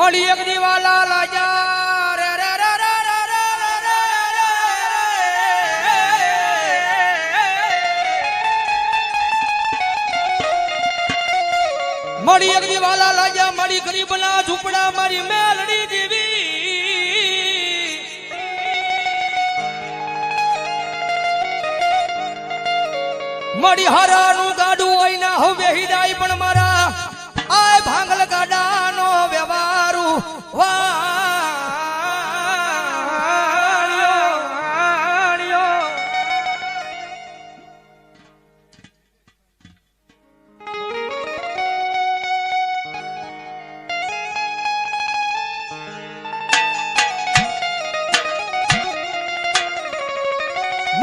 મળી એક દીવાલા લાજા રે રે રે રે રે રે રે રે. મળી એક દીવાલા લાજા, મળી ગરીબના ઝૂંપડા, મારી મેલડી દેવી મળી હરાનું ગાડું હોય ના હવે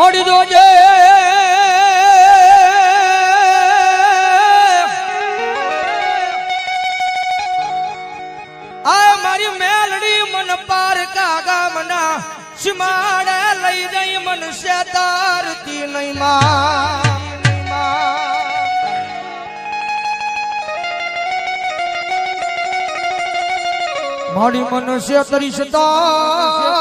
મળી જોજે આ મારી મેલડી મન પાર કાગા મના. સીમાડે લઈ જઈ મન નહીં માં નહીં માં. મારી મનુષ્ય તરી એ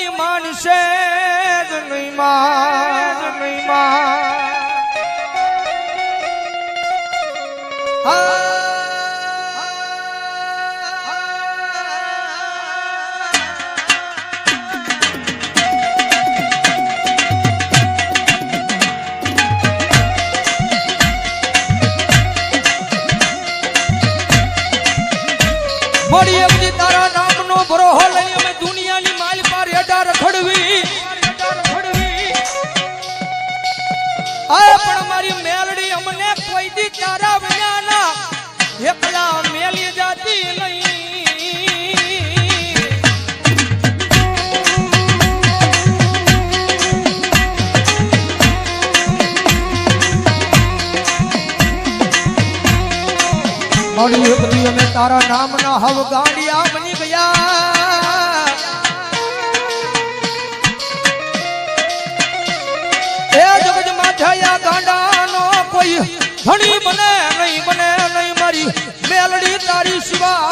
કોઈ માનશે જ નહીં માં નહીં માં મળી મેલડી અમને કોઈ દી તારા વિનાના એકલા મેલી જાતી નહીં. તારા નામના હવ ગાંડિયા બની ગયા. ધણી બને નહીં બને નહીં મારી મેલડી તારી સિવા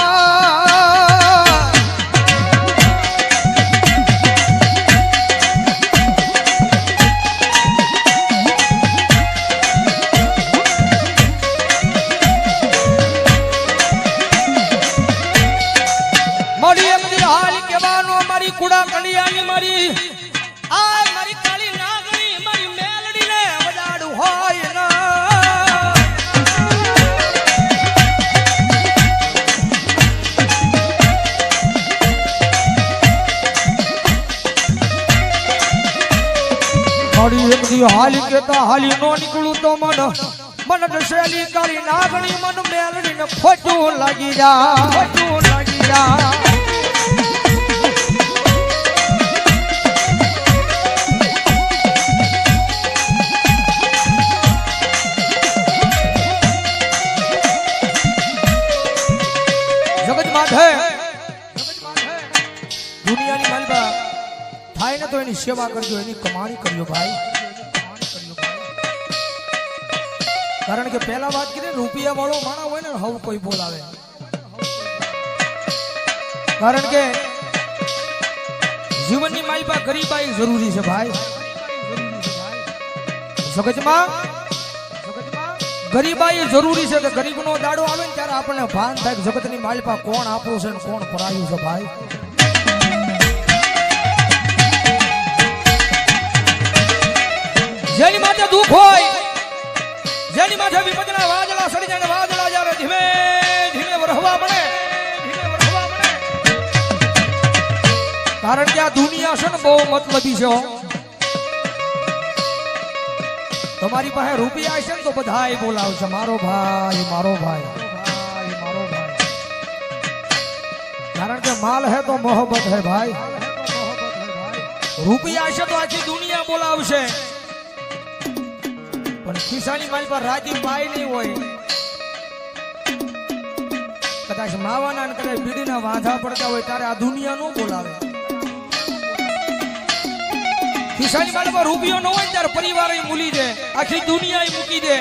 હાલી કેતા હાલી નો નીકળું તો મન. મન દશેલી કાળી નાગણી, મન મેલડીને ફોટું લાગી જા ફોટું લાગી જા દુનિયાની માલબા. થાય ને તો એની સેવા કરજો, એની કમાણી કરજો ભાઈ. કારણ કે પહેલા વાત કરી રૂપિયા વાળો માણા હોય ને, હવ કોઈ બોલાવે. કારણ કે જીવનની માઈપા ગરીબાઈ જરૂરી છે ભાઈ. સગજમાં ગરીબાઈ જરૂરી છે કે ગરીબનો દાડો આવે ને ત્યારે આપણને ભાન થાય કે જગતની માલપા કોણ આપણું છે ને કોણ પરાયું છે ભાઈ. જેની માટે દુઃખ હોય જેની માથે વિપદના વાદળા સડી જાય વાદળા જ ધીમે ધીમે વરહવા પડે કારણ કે આ દુનિયા છે ને બહુ મતલબી છે તમારી પાસે રૂપિયા છે ને તો બધાય બોલાવશે, મારો ભાઈ મારો ભાઈ મારો ભાઈ. કારણ કે માલ હે તો મોહબત હે ભાઈ. રૂપિયા છે તો આખી દુનિયા બોલાવશે. ખિસ્સાની માલ પર રાજી પાય નહીં હોય. કદાચ માવાના અને કદાચ બીડીના વાંધા પડતા હોય ત્યારે આ દુનિયા નો બોલાવે. ખિસ્સાની માલમાં રૂપિયો ન હોય ત્યારે પરિવાર મૂલી દે. આખી દુનિયા મૂકી દે.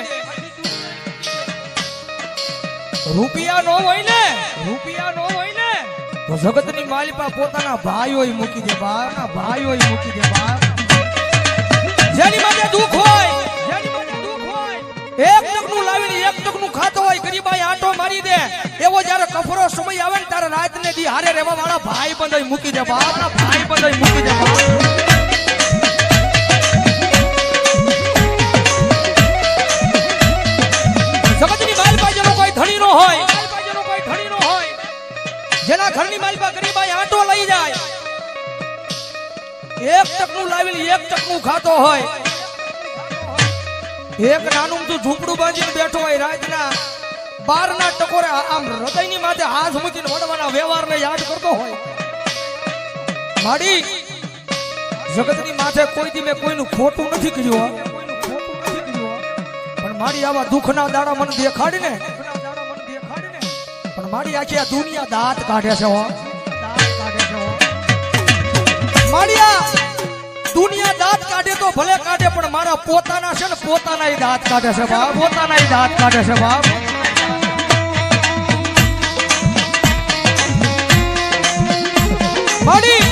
રૂપિયા નો હોય ને, રૂપિયા નો હોય ને, તો જગતની માલિપા પોતાના ભાઈઓય મૂકી દે બાના ભાઈઓય મૂકી દે, બા. જેની માટે દુઃખ હોય એક ટકનું લાવીને એક ટકનું ખાતો હોય, ગરીબાઈ આંટો મારી દે. એવો જ્યારે કફરો સમય આવે ને ત્યારે રાત ને દી હારે રહેવા વાળા ભાઈ બંધ મૂકી દે બાના ભાઈ બંધ મૂકી દે બા જગતની માલિપા જેનો ઘરની માલિપા ગરીબાઈ આંટો લઈ જાય. એક ટકનું લાવીને એક ટકનું ખાતો હોય એક નાનું તું ઝૂંપડું બાંધીને બેઠો હોય રાજના બારના ટકોરે આમ હૃદયની માથે હાથ મૂકીને વડવાના વ્યવહારને યાદ કરતો હોય. માડી, જગતની માથે કોઈ દી મેં કોઈનું ખોટું નથી કર્યું પણ મારી આવા દુઃખના દાડા મને દેખાડી ને પણ મારી આખી આ દુનિયા દાંત કાઢે છે દાંત કાઢે છે ભલે કાઢે, પણ મારા પોતાના છે ને, પોતાના દાંત કાઢે છે બાપ. પોતાના દાંત કાઢે છે બાપ. માડી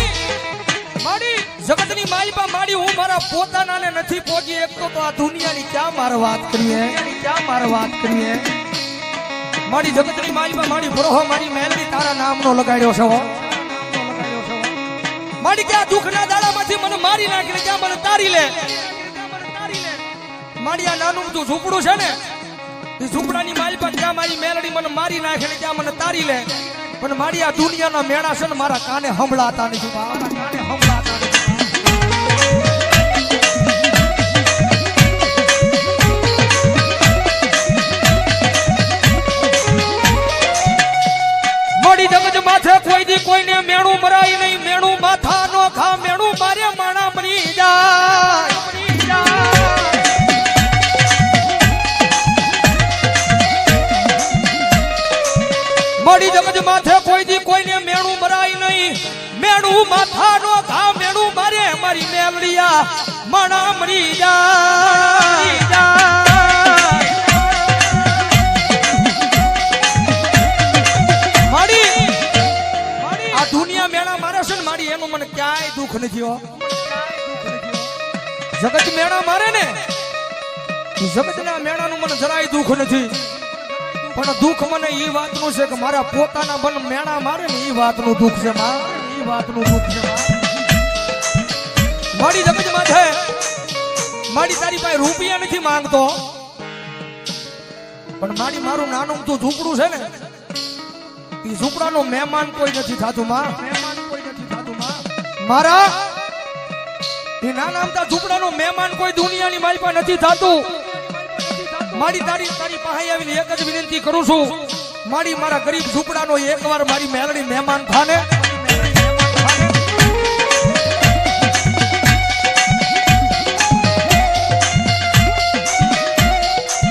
માડી, જગતની માલિપા માડી, હું મારા પોતાનાને નથી પહોંચી એક તો આ દુનિયાની ક્યાં માર વાત કરીએ? ક્યાં માર વાત કરીએ? મારી જગતની માલિપા મારી બરોહો મારી મેલડી તારા નામનો લગાડ્યો છે હો. મારી ક્યાં દુઃખના દાડામાંથી મને મારી નાખી ત્યાં મને તારી લે. આ નાનું બધું ઝૂંપડું છે ને, એ ઝૂંપડાની માલિપા ત્યાં મારી મેલડી મને મારી નાખે ને ત્યાં મને તારી લે. પણ મારી આ દુનિયાના મેળા છે ને મારા કાને સંભળાતા નથી મારા કાને સંભળાતા નથી. કોઈને મેણું મેણું માથા નો ખા મેણું મારે માણા મરી જાય. મળી જગજ માથે કોઈ દી કોઈને મેણું મરાય નહીં મેણું માથા નો ઘા મેણું મારે મારી મેલડિયા માણા મરી જાય ક્યાંય દુઃખ જગત મેળા મારે ને. જગતના મેળાનું મને જરાય દુઃખ નથી. પણ દુઃખ મને એ વાતનું છે કે મારા પોતાના બન મેળા મારે ને એ વાતનું દુઃખ છે માં. એ વાતનું દુઃખ છે મારી જગત માથે મારી તારી પાસે રૂપિયા નથી માંગતો. પણ મારી મારું નાનું તું ઝૂંપડું છે ને એ ઝૂંપડાનો મહેમાન કોઈ નથી થતું માં. મારા નાના અમથા ઝૂંપડાનું મહેમાન કોઈ દુનિયાની મારી પાસે નથી થતું. મારી તારી તારી પાસે આવીને એક જ વિનંતી કરું છું. મારી મારા ગરીબ ઝૂંપડાનો એકવાર મારી મેલડી મહેમાન થાને.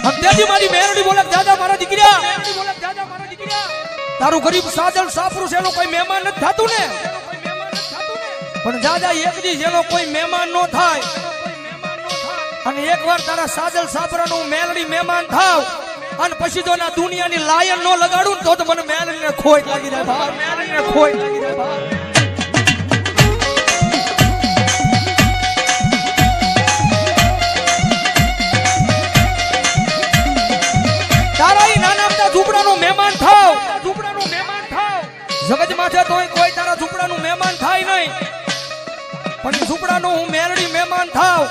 અંત્યાજી મારી મેરડી બોલે, દાદા મારા દીકરા, તારું ગરીબ સાજલ સાફરું છે, એનો કોઈ મહેમાન નથી થતું ને? પણ દાદા, એક દી જેનો કોઈ મહેમાન નો થાય. અને એકવાર તારા સાજલ સાપરાનું મેલડી મહેમાન થાવ, અને પછી તો ના દુનિયાની લાયન નો લગાડું ને તો તો મને મેલડીને ખોટ લાગી જાય ભાઈ. મેલડીને ખોટ લાગી જાય ભાઈ. જગત માથે તોય કોઈ તારા ઝૂંપડાનું મહેમાન થાય નહીં. પણ ઈ ઝૂંપડાનો હું મેરડી મહેમાન થાવ.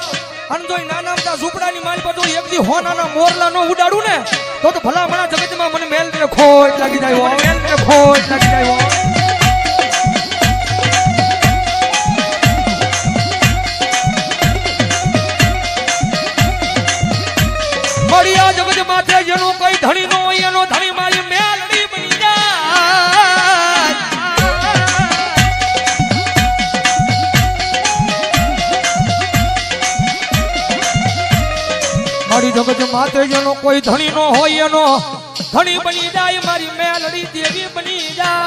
અને જો નાના મોટા ઝૂંપડાની માલ પર એક દી હોનાના મોરલા નો ઉડાડું ને, તો તો ભલા મણા જગતમાં મને મેલડીને ખોટ લાગી જાય મેલ ને ખોટ લાગી જાય મળ્યા જગત માથે જેનું કઈ ધણી નો મારી જગત માથે જેનો કોઈ ધણી નો હોય એનો. ધણી બની જાય, મારી મેલડી દેવી બની જાય.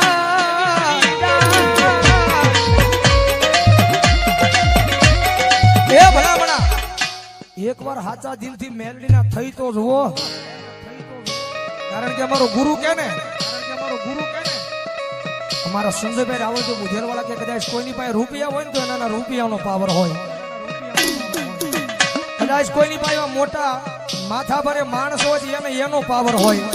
એ ભલા ભલા એકવાર હાચા દિલથી મેલડીના થઈ તો જુઓ. કારણ કે અમારો ગુરુ કે ને? અમારો ગુરુ ને અમારા સંજયભાઈ રાવલ જો બુધેરવાળા કે કદાચ કોઈની પાસે રૂપિયા હોય ને તો એના રૂપિયાનો પાવર હોય. કદાચ કોઈની પાસે મોટા માથા ભરે માણસો જ એને એનો પાવર હોય.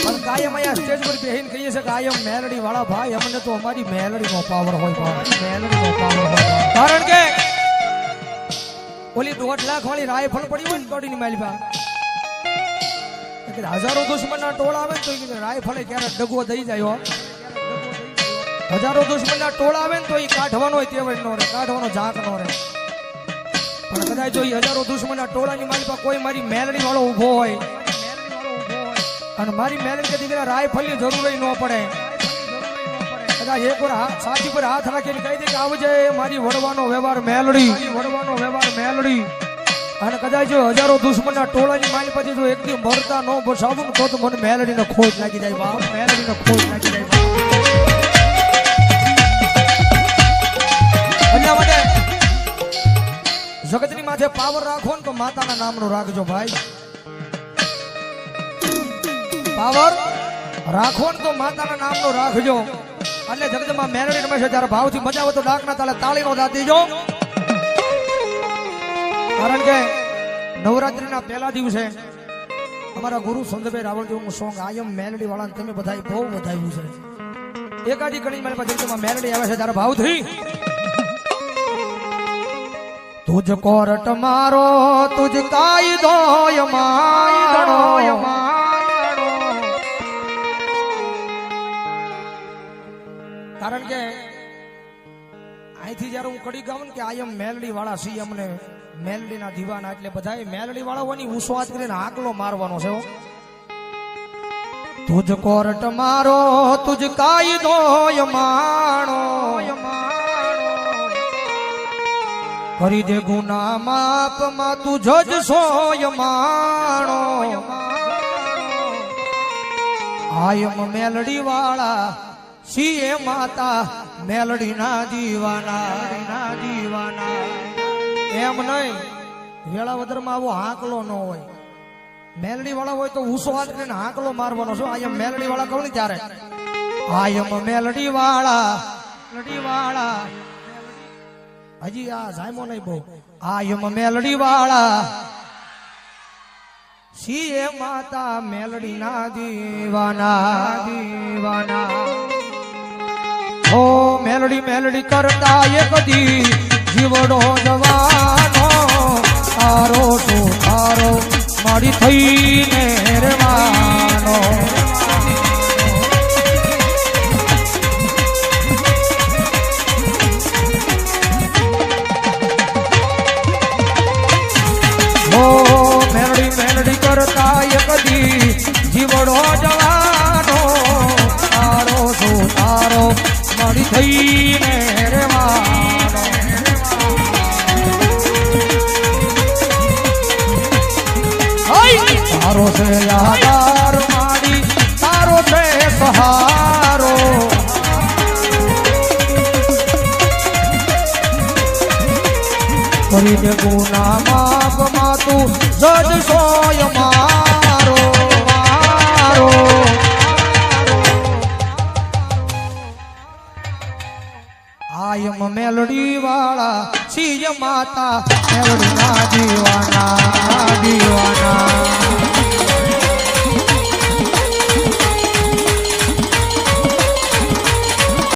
પણ કાયમ અહીંયા સ્ટેજ પર બેહીને કહીએ છીએ કે કાયમ મેલડી વાળા ભાઈ, અમને તો અમારી મેલડીનો પાવર હોય મેલડીનો પાવર હોય કારણ કે ઓલી દોઢ લાખ વાળી રાયફળ પડી હોય ને કોડીની માલી પાસે. એ કે હજારો દુશ્મનના ટોળા આવે ને તો રાયફળે ક્યારેક ડગો થઈ જાય હજારો હજારો દુશ્મનના ટોળા આવે ને તો એ કાઢવાનો તેવડ નો રે કાઢવાનો ઝાંક નો રે પણ કદાચ જો હજારો દુશ્મનના ટોળાની મારી પાસે કોઈ મારી મેલડી વાળો ઊભો હોય અને મારી મેલડી કે દીકરા રાયફળની જરૂર ન પડે. કદાચ એક વાર હાથ છાતી પર હાથ રાખીને કહી દે કે આવજે મારી વડવાનો વ્યવહાર મેલડી વડવાનો વ્યવહાર મેલડી અને કદાચ જો હજારો દુશ્મનના ટોળાની મારી પાસે જો દિવસ મરતા ન બસાવું તો તો મને મેલડીને ખોજ લાગી જાય બાપ મેલડીને ખોજ લાગી જાય બાપ. માટે જગતની માથે પાવર રાખો ને તો માતાના નામનો રાખજો ભાઈ. પાવર રાખો ને તો માતાના નામનો રાખજો. એટલે જગતમાં મેરડી રમે છે ત્યારે ભાવથી મજા આવે તો ડાકના તાલે તાળીનો દાંત દેજો. કારણ કે નવરાત્રીના પહેલા દિવસે અમારા ગુરુ સંતભાઈ રાવળદેવનું સોંગ આયમ મેલડી વાળા તમે બધા બહુ વધાવ્યું છે. એકાદી કડી મારી પાસે મેલડી આવે છે ત્યારે ભાવથી તુજ કોરટ મારો, તુજ કાયદો મારો કારણ કે અહીંથી જયારે હું કડી ગાઉં કે એમ મેલડી વાળા સી અમને મેલડી ના દીવાના એટલે બધા મેલડી વાળાઓની ઉસ્વાદ કરીને આકલો મારવાનો છે. તુજ કોરટ મારો, તુજ કાયદો માણો કરી દે ગુના માપમાં તું જજ સોય માણો. આયમ મેલડી વાળા સીએ માતા મેલડી ના દીવાના ના દીવાના. એમ નહીં વેળાવદરમાં આવો હાંકલો ન હોય. મેલડી વાળા હોય તો ઉસો હાથ કરીને હાંકલો મારવાનો છો. આયમ મેલડી વાળા કહું ને ત્યારે. આયમ મેલડી વાળા મેલડી વાળા હજી આ જાયમો નહીં બહુ. યમ મેલડી વાળા સીએ માતા મેલડી ના દીવાના દીવાના. ઓ મેલડી મેલડી કરતા એક દી જીવડો જવાનો. તારો તો તારો મારી થઈને રેવાનો થઈને રેવાનો. તારો છે આધાર મારી. તારો છે સહારો કરી દે ગુના માપમાં તું જજ સોય મારો આયમ મેલડી વાળા સિંહ માતા મેલડી ના દીવાના દીવાના.